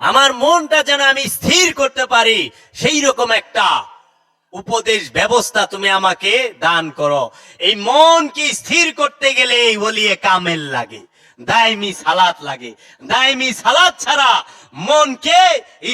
আমার মনটা যেন আমি স্থির করতে পারি, সেই রকম একটা উপদেশ ব্যবস্থা তুমি আমাকে দান করো। এই মনকে স্থির করতে গেলে এই বলিয়ে কামেল লাগে। দায়মি সালাত লাগে। দায়মি সালাত ছাড়া মনকে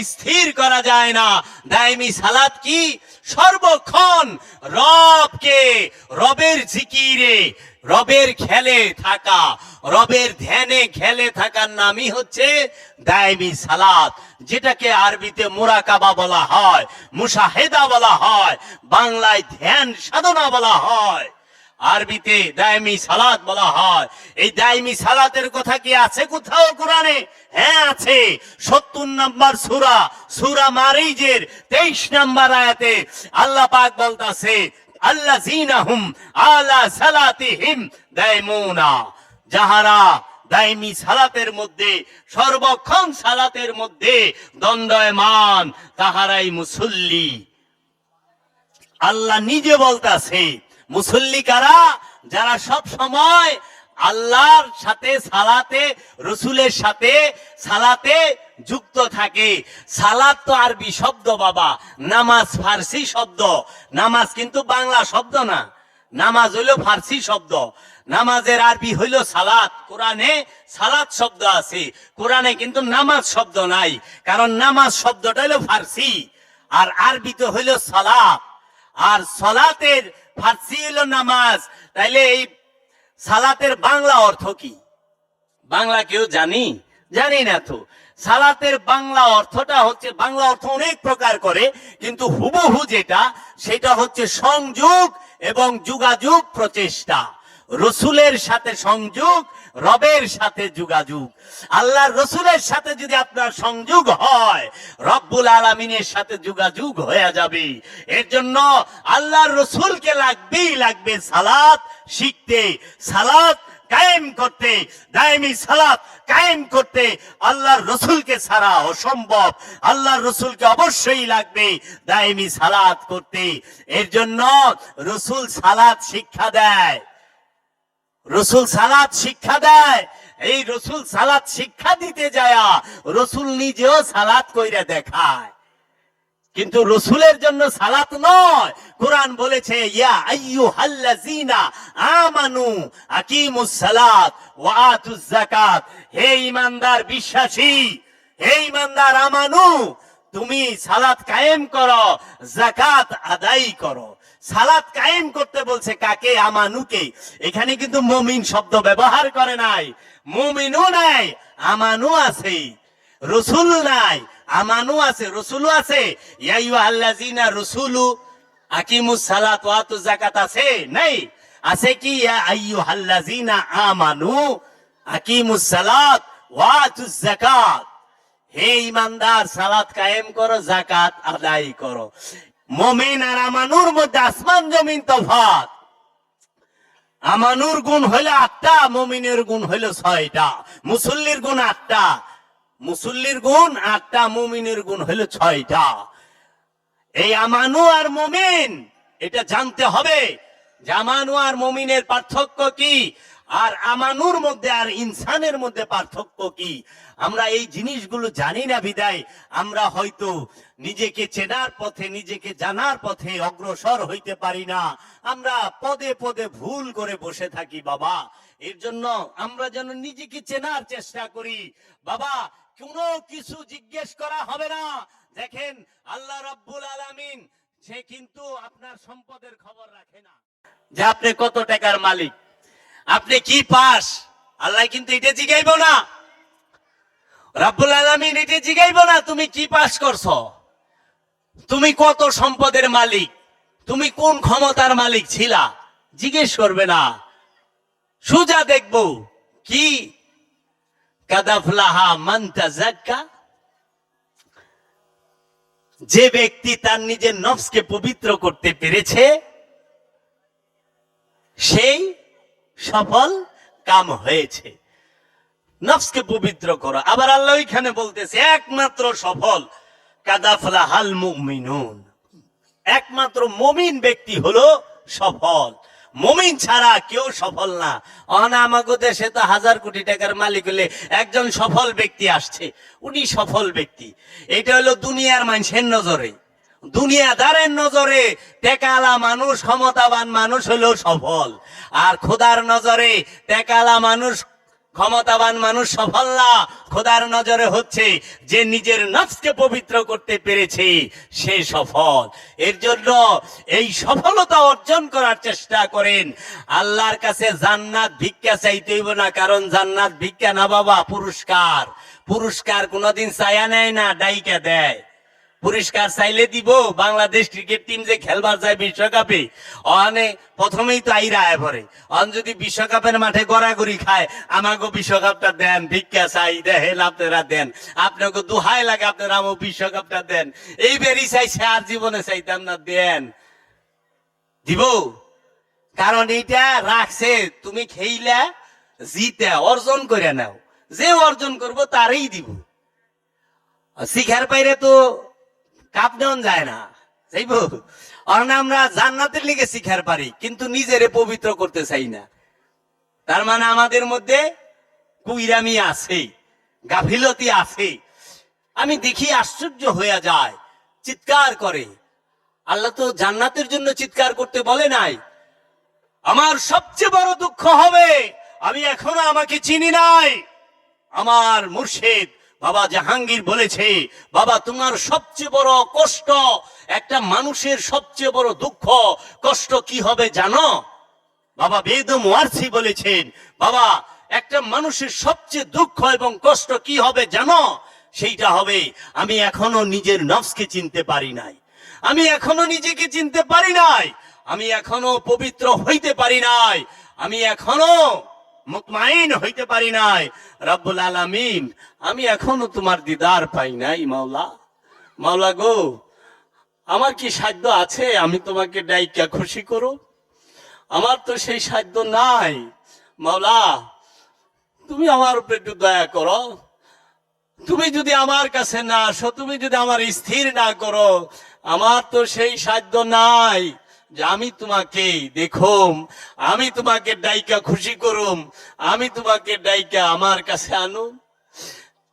স্থির করা যায় না। দায়মি সালাত কি? সর্বক্ষণ রবকে, রবের জিকিরে, রবের খেলে থাকা, রবের ধ্যানে খেলে থাকার নামই হচ্ছে দায়মি সালাত, যেটাকে আরবিতে মুরাকাবা বলা হয়, মুশাহেদা বলা হয়, বাংলায় ধ্যান সাধনা বলা হয়। আরবিতে দায়মি সালাত বলা হয়। এই দায়মি সালাতের কথা কি আছে কোথাও কোরআনে? হ্যাঁ আছে। সত্তর নম্বর সুরা সুরা মারিজের তেইশ নম্বর আয়াতে আল্লাহ পাক বলতাছে আল্লাহ জিনাহুম আলা সালাতিহিম দায়মুনা। যাহারা দায়মি সালাতের মধ্যে, সর্বক্ষণ সালাতের মধ্যে দ্বন্দ্বয়মান তাহারাই মুসল্লি। আল্লাহ নিজে বলতাছে মুসল্লি কারা? যারা সব সময় আল্লাহর সাথে সালাতে, রসুলের সাথে সালাতে যুক্ত থাকে। সালাত তো আরবি শব্দ বাবা। নামাজ ফার্সি শব্দ। নামাজ কিন্তু বাংলা শব্দ না। নামাজ হইল ফার্সি শব্দ। নামাজের আরবি হইল সালাত। কোরআনে সালাত শব্দ আছে। কোরআনে কিন্তু নামাজ শব্দ নাই। কারণ নামাজ শব্দটা হইল ফার্সি। আর আরবি তো হইল সালাত। আর সলাতের ফার্সি নামাজ। তাইলে এই সালাতের বাংলা অর্থ কি? বাংলা কেউ জানি? জানি না তো। সালাতের বাংলা অর্থটা হচ্ছে, বাংলা অর্থ অনেক প্রকার করে, কিন্তু হুবহু যেটা, সেটা হচ্ছে সংযোগ এবং যোগাযোগ প্রচেষ্টা। রসুলের সাথে সংযোগ রবের সাথে যোগাযোগ। আল্লাহর রসুলের সাথে যদি আপনার সংযোগ হয়, রব্বুল আলমিনের সাথে যোগাযোগ হয়ে যাবে। এর জন্য আল্লাহর রসুলকে লাগবেই লাগবে সালাত শিখতে, সালাত কায়েম করতে, দায়মি সালাত কায়েম করতে আল্লাহর রসুলকে ছাড়া অসম্ভব। আল্লাহর রসুলকে অবশ্যই লাগবে দায়মি সালাত করতে। এর জন্য রসুল সালাত শিক্ষা দেয়। রসুল সালাত শিক্ষা দেয়। এই রসুল সালাত শিক্ষা দিতে যায়, রসুল নিজেও সালাত কইরা দেখায়। কিন্তু রসুলের জন্য সালাত নয়। কোরআন বলেছে ওয়া ইমানদার বিশ্বাসী ইমানদার আমানু, তুমি সালাত কায়েম করো, যাকাত আদায় করো। সালাত কায়েম করতে বলছে কাকে? আমানুকে। এখানে কিন্তু মমিন শব্দ ব্যবহার করে নাই। মুমিনও নাই, আমানু আছে। রসুল নাই, আমানু আছে, রসুলও আছে। রসুলু আকিমুস সালাত ওয়া আতুজ যাকাত আছে? নাই। আছে কি? ইয়া আমানু আকিমুস সালাত যাকাত। হে ইমানদার, সালাত কায়েম করো জাকাত আদায় করো। মমিন আর আমানুর মধ্যে আসমান জমিন তফাত আমানুর গুণ হইল আটটা, মমিনের গুণ হইল ছয়টা। মুসল্লির গুণ আটটা, মুসল্লির গুণ আটটা, মুমিনের গুণ হইল ছয়টা। এই আমানু আর মমিন, এটা জানতে হবে যে আমানু আর মমিনের পার্থক্য কি? আর আমানুর মধ্যে আর ইনসানের মধ্যে পার্থক্য কি? আমরা এই জিনিসগুলো জানি না বিদায়। আমরা হয়তো নিজেকে চেনার পথে, নিজেকে জানার পথে অগ্রসর হইতে পারি না। আমরা পদে পদে ভুল করে বসে থাকি, বাবা। এর জন্য আমরা যেন নিজেকে চেনার চেষ্টা করি। বাবা, কোনো কিছু জিজ্ঞেস করা হবে না। দেখেন, আল্লাহ রাব্বুল আলামিন, সে কিন্তু আপনার সম্পদের খবর রাখে না। যে আপনি কত টাকার মালিক? আপনি কি পাস? আল্লাহ কিন্তু এটা জিগাইব না। রাব্বুল আলামিন এটা জিগাইব না, তুমি কি পাস করছ? তুমি কত সম্পদের মালিক? তুমি কোন ক্ষমতার মালিক ছিলা? জিজ্ঞেস করবে না। সুজা দেখব কি? যে ব্যক্তি তার নিজের নফসকে পবিত্র করতে পেরেছে, সেই সফল কাম হয়েছে। নফসকে পবিত্র করো। আবার আল্লাহ ওইখানে বলতেছে, একমাত্র সফল কাদাফলা হাল মুমিনুন। একমাত্র মমিন ব্যক্তি হলো সফল। মমিন ছাড়া কেউ সফল না। অনা আমাকে দেশে তো হাজার কোটি টাকার মালিক হলে একজন সফল ব্যক্তি আসছে। উনি সফল ব্যক্তি। এটা হলো দুনিয়ার মানুষের নজরে। দুনিয়াদারের নজরে টেকালা মানুষ, ক্ষমতাবান মানুষ হলো সফল। আর খোদার নজরে টেকালা মানুষ, ক্ষমতাবান মানুষ সফল না। খোদার নজরে হচ্ছে যে নিজের নফসকে পবিত্র করতে পেরেছে, সে সফল। এর জন্য এই সফলতা অর্জন করার চেষ্টা করেন। আল্লাহর কাছে জান্নাত ভিক্ষা চাইতে হইব না, কারণ জান্নাত ভিক্ষা না বাবা, পুরস্কার। পুরস্কার কোনোদিন চায়া নেয় না, ডাইকা দেয়। পুরস্কার চাইলে দিব, বাংলাদেশ ক্রিকেট টিম যে খেলবার যায় বিশ্বকাপে। অনে প্রথমেই তো আইরা আয় পরে অন যদি বিশ্বকাপের মাঠে গড়াগড়ি খায় আমাকে বিশ্বকাপটা দেন, ভিক্ষা চাই দেখেন আপনারা দেন। আপনাকে দুহাই লাগে আপনারা আমার বিশ্বকাপটা দেন। এই বেরি চাইছে আর জীবনে চাইতাম না, দেন। দিব? কারণ এইটা রাখছে, তুমি খেইলা, জিতে, অর্জন করে নাও। যে অর্জন করব তারই দিব। শিখার বাইরে তো কাপ নেওয়া যায় না। যাইব? অন আমরা জান্নাতের লিগে শিখার পারি, কিন্তু নিজেরে পবিত্র করতে চাই না। তার মানে আমাদের মধ্যে কুইরামি আছে, গাফিলতি আছে। আমি দেখি আশ্চর্য হয়ে যায়, চিৎকার করে। আল্লাহ তো জান্নাতের জন্য চিৎকার করতে বলে নাই। আমার সবচেয়ে বড় দুঃখ হবে, আমি এখনও আমাকে চিনি নাই। আমার মুর্শিদ বাবা জাহাঙ্গীর বলেছে, বাবা, তোমার সবচেয়ে বড় কষ্ট, একটা মানুষের সবচেয়ে বড় দুঃখ, কষ্ট কি হবে জানো? বাবা বেদম ওয়ারসি বলেছেন, বাবা, একটা মানুষের সবচেয়ে দুঃখ এবং কষ্ট কি হবে জানো? সেইটা হবে, আমি এখনও নিজের নফসকে চিনতে পারি নাই। আমি এখনও নিজেকে চিনতে পারি নাই। আমি এখনও পবিত্র হইতে পারি নাই। আমি এখনও মুতমাইন হইতে পারি নাই। রব্বুল আলামিন, আমি এখনও তোমার দিদার পাই নাই, মাওলা। মাওলা গো, আমার কি সাধ্য আছে? আমি তোমাকে ডাইকা খুশি করো। আমার তো সেই সাধ্য নাই। মাওলা, তুমি আমার উপরে একটু দয়া করো। তুমি যদি আমার কাছে না আসো, তুমি যদি আমার স্থির না করো, আমার তো সেই সাধ্য নাই। যে আমি তোমাকে দেখুম, আমি তোমাকে ডাইকা খুশি করুম, আমি তোমাকে ডাইকা আমার কাছে আনুম।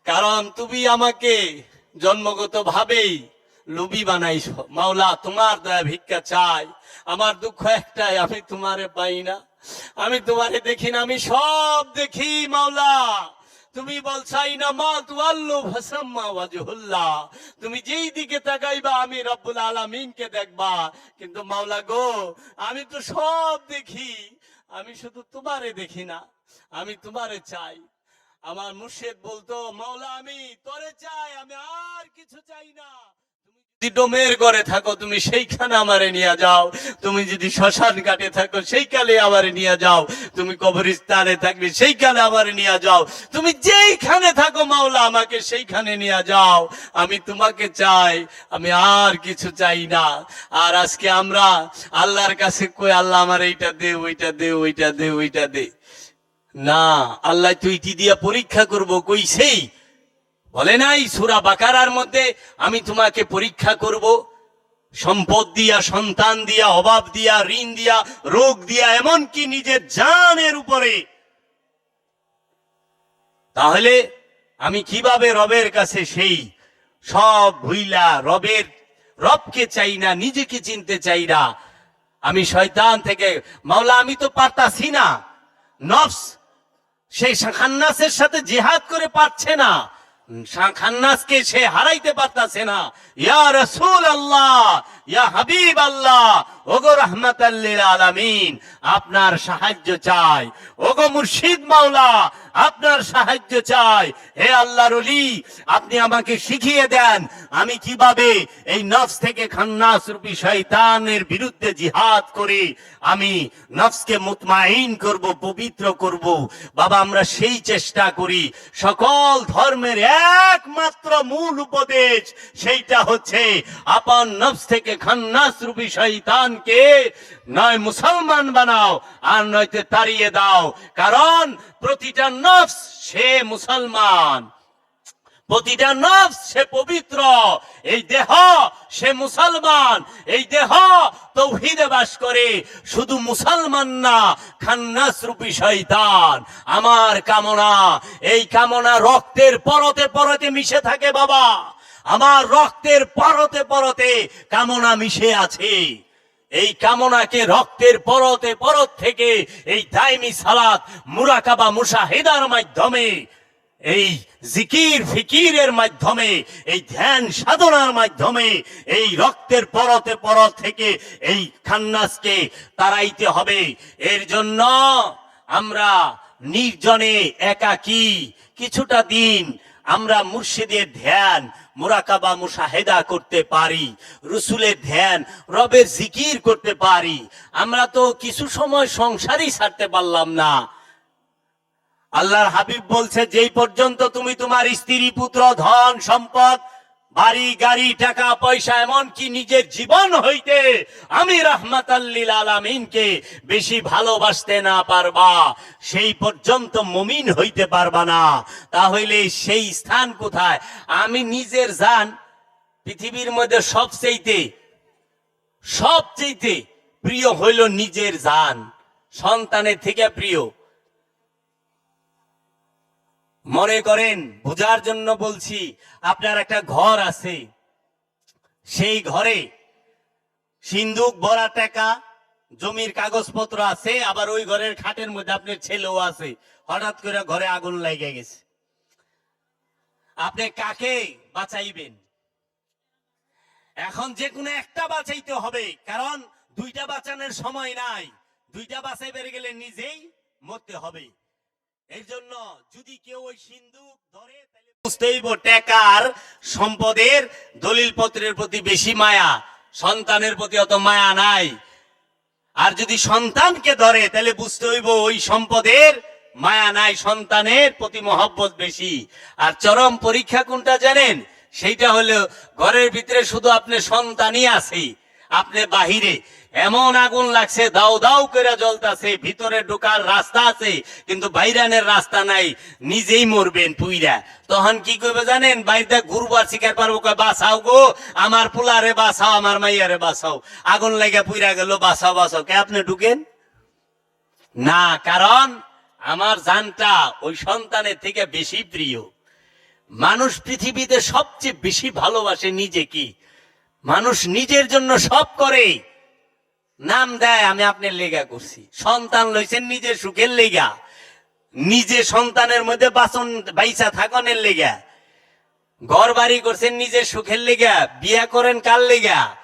কারণ তুমি আমাকে জন্মগত ভাবেই লোভী বানাইছো। মাওলা, তোমার দয়া ভিক্ষা চাই। আমার দুঃখ একটাই, আমি তোমারে পাই না। আমি তোমারে দেখি না, আমি সব দেখি, মাওলা। তুমি বলছাই না মা তুয়াল্লু ভাসাম্মা ওয়াজহুল্লাহ তুমি যেই দিকে তাকাইবা, আমি রব্বুল আলামিনকে দেখবা। কিন্তু মাওলা গো, আমি তো সব দেখি। আমি শুধু তোমারে দেখি না, আমি তোমারে চাই। আমার মুর্শেদ বলতো, মাওলা আমি, তোরে চাই, আমি আর কিছু চাই না। ডোমের ঘরে থাকো, তুমি সেইখানে আমারে নিয়ে যাও। তুমি যদি শ্মশান ঘাটে থাকো সেইখানে আমারে নিয়ে যাও। তুমি কবরস্থানে থাকবে সেইখানে আমারে নিয়ে যাও। তুমি যেইখানে থাকো, মাওলা, আমাকে সেইখানে নিয়ে যাও। আমি তোমাকে চাই, আমি আর কিছু চাই না। আর আজকে আমরা আল্লাহর কাছে কই, আল্লাহ আমার এইটা দে, ওইটা দে ওইটা দে ওইটা দে। না, আল্লাহ তুই দিয়া পরীক্ষা করব কই সেই বলে নাই, সুরা বাকারার মধ্যে আমি তোমাকে পরীক্ষা করব। সম্পদ দিয়া, সন্তান দিয়া, অভাব দিয়া, ঋণ দিয়া, রোগ দিয়া, এমনকি নিজের জানের উপরে। তাহলে আমি কীভাবে রবের কাছে সেই সব ভুইলা রবের রবকে চাই না, নিজেকে চিনতে চাই না? আমি শয়তান থেকে, মাওলা, আমি তো পারতাছি না। নফস সেই খান্নাসের সাথে জেহাদ করে পারছে না। খান্নাসকে সে হারাইতে পারতাছে না। ইয়া রসুল আল্লাহ ইয়া হাবিব আল্লাহ ওগো রহমতাল্লিল আলামিন, আপনার সাহায্য চাই। ওগো মুর্শিদ মাওলা আপনার সাহায্য চাই। হে আল্লাহর অলি আপনি আমাকে শিখিয়ে দেন, আমি কীভাবে এই নফস থেকে খান্নাস রূপী শয়তানের বিরুদ্ধে জিহাদ করে। আমি নফসকে মুতমাইন করব, পবিত্র করব। বাবা, আমরা সেই চেষ্টা করি। সকল ধর্মের একমাত্র মূল উপদেশ সেইটা হচ্ছে, আপন নফস থেকে খান্নাস রূপী শয়তানকে নয় মুসলমান বানাও, আর নয়তো তাড়িয়ে দাও। কারণ প্রতিটা নফস সে মুসলমান। প্রতিটা নফস সে পবিত্র। এই দেহ সে মুসলমান। এই দেহ তৌহিদে বাস করে। শুধু মুসলমান না খান্নাস রূপী শয়তান। আমার কামনা, এই কামনা রক্তের পরতে পরতে মিশে থাকে বাবা। আমার রক্তের পরতে পরতে কামনা মিশে আছে। এই কামনাকে রক্তের পরতে পরত থেকে এই দাইমি সালাত মুরাকাবা মুশাহিদার মাধ্যমে, এই জিকির ফিকিরের মাধ্যমে, এই ধ্যান সাধনার মাধ্যমে, এই রক্তের পরতে পরত থেকে এই খান্নাসকে তাড়াইতে হবে। এর জন্য আমরা নির্জনে একাকী কিছুটা দিন আমরা মুর্শিদের ধ্যান, মুরাকাবা মুশাহেদা করতে পারি, রসুলের ধ্যান, রবের জিকির করতে পারি। আমরা তো কিছু সময় সংসারই ছাড়তে পারলাম না। আল্লাহর হাবিব বলছে, যেই পর্যন্ত তুমি তোমার স্ত্রী, পুত্র, ধন, সম্পদ বাড়ি গাড়ি, টাকা, পয়সা এমন কি নিজের জীবন হইতে আমি রাহমাতাল্লিল আলামিনকে বেশি ভালোবাসতে না পারবা, সেই পর্যন্ত মমিন হইতে পারবা না। তাহলে সেই স্থান কোথায়? আমি নিজের জান পৃথিবীর মধ্যে সবচেয়েতে সবচেয়েতে প্রিয় হইল নিজের জান, সন্তানের থেকে প্রিয়। মনে করেন, বোঝার জন্য বলছি, আপনার একটা ঘর আছে। সেই ঘরে সিন্ধুক ভরা টাকা, জমির কাগজপত্র আছে, আবার ওই ঘরের খাটের মধ্যে আপনার ছেলেও আছে। হঠাৎ করে ঘরে আগুন লেগে গেছে। আপনি কাকে বাঁচাইবেন? এখন যে কোনো একটা বাঁচাইতে হবে, কারণ দুইটা বাঁচানোর সময় নাই। দুইটা বাঁচাই বেড়ে গেলে নিজেই মরতে হবে। জন্য যদি কেউ ওই সিন্ধুক ধরে, তাহলে বুঝতেই হইব টাকার সম্পদের দলিল পত্রের প্রতি বেশি মায়া, সন্তানের প্রতি অত মায়া নাই। আর যদি সন্তানকে ধরে, তাহলে বুঝতে হইব ওই সম্পদের মায়া নাই, সন্তানের প্রতি মহব্বত বেশি। আর চরম পরীক্ষা কোনটা জানেন? সেইটা হলো ঘরের ভিতরে শুধু আপনি সন্তানই আছে। আপনি বাহিরে। এমন আগুন লাগছে, দাও দাও করে জ্বলতাছে, ভিতরে ঢোকার রাস্তা আছে, কিন্তু বাইরানের রাস্তা নাই, নিজেই মরবেন পুইরা। তখন কি করবে জানেন? বাড়িতে ঘুরবার শিকার পারব, কয়, বাঁচাও গো, আমার পোলারে বাঁচাও, আমার মাইয়ারে বাঁচাও। আগুন লাগা পুইরা গেল, বাঁচাও বাঁচাও। কে আপনি ঢুকেন? না, কারণ আমার জানটা ওই সন্তানের থেকে বেশি প্রিয়। মানুষ পৃথিবীতে সবচেয়ে বেশি ভালোবাসে নিজে কি? মানুষ নিজের জন্য সব করে। নাম দেয়, আমি আপনার লেগা করছি। সন্তান লইছেন নিজের সুখের লেগা। নিজে সন্তানের মধ্যে বাসন বাইসা থাকনের লেগা। ঘর বাড়ি করছেন নিজের সুখের লেগা। বিয়া করেন কার লেগা?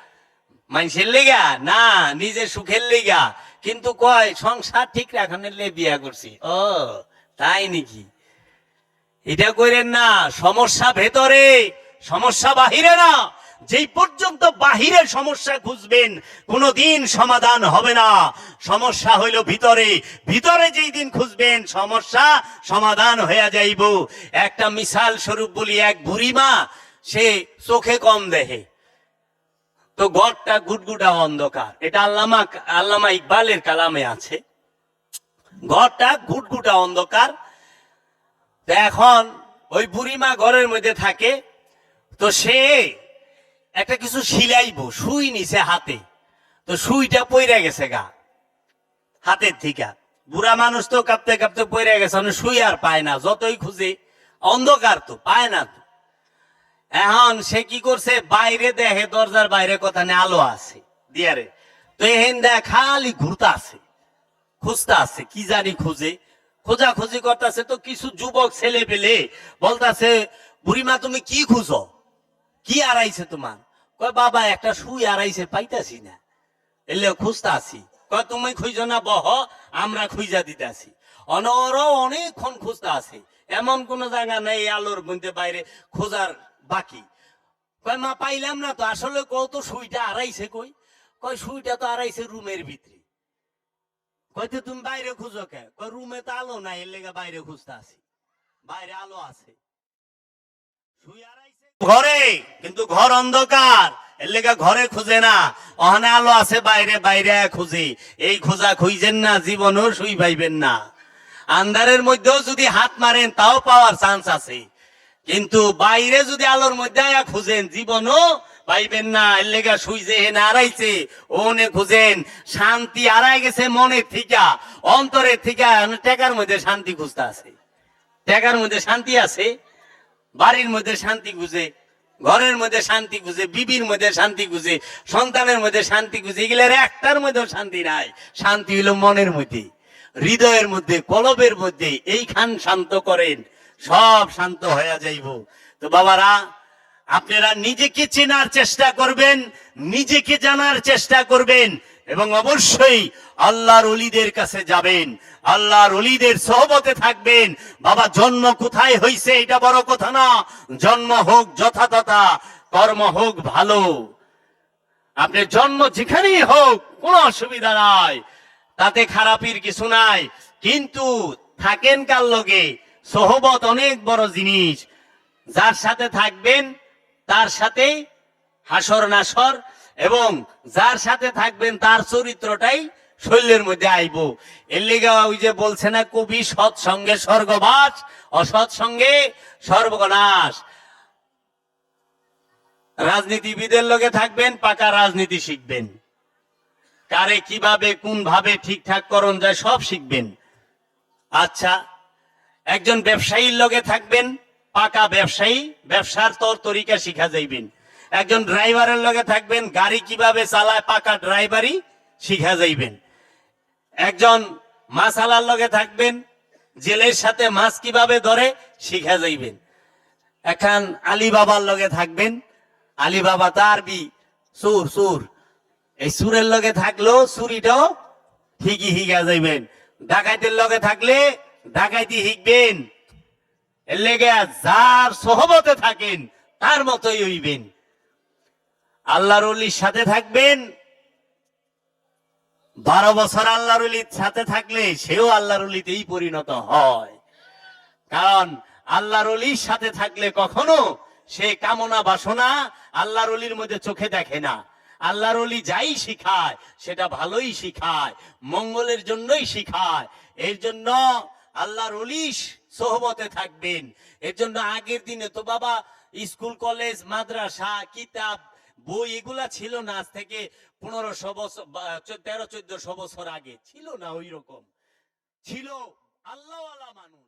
মানুষের লেগা? না, নিজের সুখের লেগা। কিন্তু কয়, সংসার ঠিক রাখানের লে বিয়া করছি। ও, তাই নাকি? এটা করেন না, সমস্যা ভেতরে, সমস্যা বাহিরে না। যেই পর্যন্ত বাহিরে সমস্যা খুঁজবেন, কোনোদিন সমাধান হবে না। সমস্যা হইল ভিতরে। ভিতরে যেই দিন খুঁজবেন, সমস্যা সমাধান হয়ে যাইব। একটা মিসাল স্বরূপ বলি, এক বুড়িমা, সে চোখে কম দেখে। তো ঘরটা গুটগুটা অন্ধকার। এটা আল্লামা আল্লামা ইকবালের কালামে আছে। ঘরটা গুটগুটা অন্ধকার। এখন ওই বুড়িমা ঘরের মধ্যে থাকে। তো সে একটা কিছু সিলাইবো সুই নিছে হাতে। তো সুইটা পইরা গেছে গা, হাতের থিকা। বুড়া মানুষ তো কাঁপতে কাঁপতে পইরা গেছে সুই আর পায় না, যতই খুঁজে, অন্ধকার তো, পায় না তো। এখন সে কি করছে? বাইরে দেখে দরজার বাইরে কথা নেই আলো আছে দিয়ারে তো এহেন দেখ, খালি ঘুরতা আছে, খুঁজতে আছে, কি জানি খুঁজে। খোঁজা খুঁজি করতেছে তো কিছু যুবক ছেলে পেলে বলতাছে, বুড়িমা, তুমি কি খুঁজো? কি আড়াইছে তোমার? বাবা, একটা সুই আড়াইছে পাইতাছি না। এলে খুঁজতে আসি তুমি খুঁজো না, বহ, আমরা খুঁজা দিতেছি। অনর অনেকক্ষণ খুঁজতে আছে এমন কোন জায়গা নেই আলোর মধ্যে বাইরে খোঁজার বাকি। কয়, মা, পাইলাম না তো, আসলে কত সুইটা আড়াইছে কই? কয়, সুইটা তো আড়াইছে রুমের ভিতরে। কইতে তুমি বাইরে খুঁজো কে? কয়, রুমে তো আলো নাই, এর লেগে বাইরে খুঁজতে আসি বাইরে আলো আছে। শুই আড়াইছে ঘরে, কিন্তু ঘর অন্ধকার। এর লেগে ঘরে খুঁজে না। অহনে আলো আছে, বাইরে বাইরে খুঁজে। এই খোঁজা খুঁজেন না, জীবনও শুই পাইবেন না। আন্ধারের মধ্যেও যদি হাত মারেন, তাও পাওয়ার চান্স আছে। কিন্তু বাইরে যদি আলোর মধ্যে আয়া খুঁজেন, জীবনও পাইবেন না। এর লেগা শুইছে হেন আড়াইছে ওনে খুঁজেন। শান্তি আড়াই গেছে মনের থিকা, অন্তরের থিকা টেকার মধ্যে শান্তি খুঁজতে আছে। টেকার মধ্যে শান্তি আছে। বাড়ির মধ্যে শান্তি খুঁজে, ঘরের মধ্যে শান্তি খুঁজে, বিবির মধ্যে শান্তি খুঁজে, সন্তানের মধ্যে শান্তি খুঁজে, এগুলোর একটার মধ্যেও শান্তি নাই। শান্তি হইল মনের মধ্যে, হৃদয়ের মধ্যে, কলবের মধ্যে, এইখান শান্ত করেন, সব শান্ত হয়ে যাইব। তো বাবারা, আপনারা নিজেকে চেনার চেষ্টা করবেন, নিজেকে জানার চেষ্টা করবেন এবং অবশ্যই আল্লাহর অলিদের কাছে যাবেন, আল্লাহর অলিদের সহবতে থাকবেন। বাবা, জন্ম কোথায় হইছে এটা বড় কথা না। জন্ম হোক যথাযথা, কর্ম হোক ভালো। আপনি জন্ম যেখানেই হোক, কোনো অসুবিধা নাই। তাতে খারাপির কিছু নাই। কিন্তু থাকেন কার লগে? সহবত অনেক বড় জিনিস। যার সাথে থাকবেন, তার সাথে হাসর নাসর এবং যার সাথে থাকবেন তার চরিত্রটাই শৈলের মধ্যে আইব। এর ওই যে বলছে না, কবি সৎসঙ্গে স্বর্গবাস অসৎ সঙ্গে সর্বনাশ। রাজনীতিবিদের লগে থাকবেন, পাকা রাজনীতি শিখবেন। কারে কীভাবে কোন ভাবে ঠিকঠাক করণ যায়, সব শিখবেন। আচ্ছা একজন ব্যবসায়ীর লগে থাকবেন, পাকা ব্যবসায়ী, ব্যবসার তর তরিকা শিখা যাইবেন। একজন ড্রাইভারের লগে থাকবেন, গাড়ি কীভাবে চালায়, পাকা ড্রাইভারই শিখা যাইবেন। একজন মাসালার লগে থাকবেন, জেলের সাথে মাছ কীভাবে ধরে শিখা যাইবেন। এখন আলী বাবার লগে থাকবেন আলী বাবা তো আরবি সুর সুর। এই সুরের লগে থাকলেও সুরিটাও ঠিকই শিখা যাইবেন। ডাকাইতের লগে থাকলে ডাকাইতি শিখবেন। এর লেগে যার সহবতে থাকেন, তার মতোই হইবেন। আল্লাহর অলির সাথে থাকবেন। বারো বছর আল্লাহর সাথে থাকলে সেও আল্লাহর পরিণত হয়। কারণ আল্লাহর সাথে থাকলে কখনো সে কামনা বাসনা আল্লাহর মধ্যে চোখে দেখে না। আল্লাহর অলি যাই শিখায়, সেটা ভালোই শিখায়, মঙ্গলের জন্যই শিখায়। এর জন্য আল্লাহর অলি সোহবতে থাকবেন। এর জন্য আগের দিনে তো বাবা স্কুল, কলেজ, মাদ্রাসা, কিতাব বই এগুলা ছিল না আজ থেকে পনেরোশো বছর তেরো, চোদ্দশো বছর আগে। ছিল না ওই রকম ছিল আল্লাহ মানুষ।